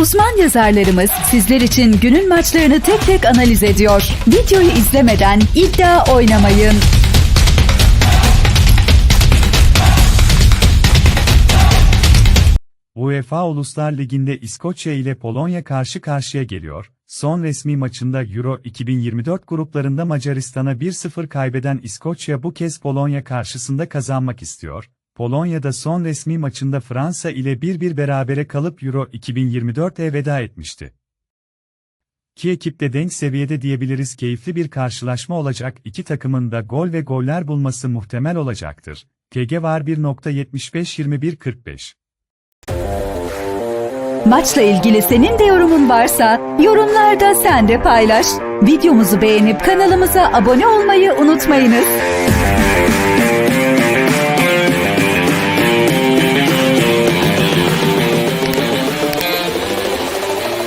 Uzman yazarlarımız sizler için günün maçlarını tek tek analiz ediyor. Videoyu izlemeden iddia oynamayın. UEFA Uluslar Ligi'nde İskoçya ile Polonya karşı karşıya geliyor. Son resmi maçında Euro 2024 gruplarında Macaristan'a 1-0 kaybeden İskoçya bu kez Polonya karşısında kazanmak istiyor. Polonya'da son resmi maçında Fransa ile 1-1 berabere kalıp Euro 2024'e veda etmişti. İki ekip de denk seviyede diyebiliriz keyifli bir karşılaşma olacak iki takımın da gol ve goller bulması muhtemel olacaktır. KG var 1.75-21-45 Maçla ilgili senin de yorumun varsa yorumlarda sen de paylaş. Videomuzu beğenip kanalımıza abone olmayı unutmayınız.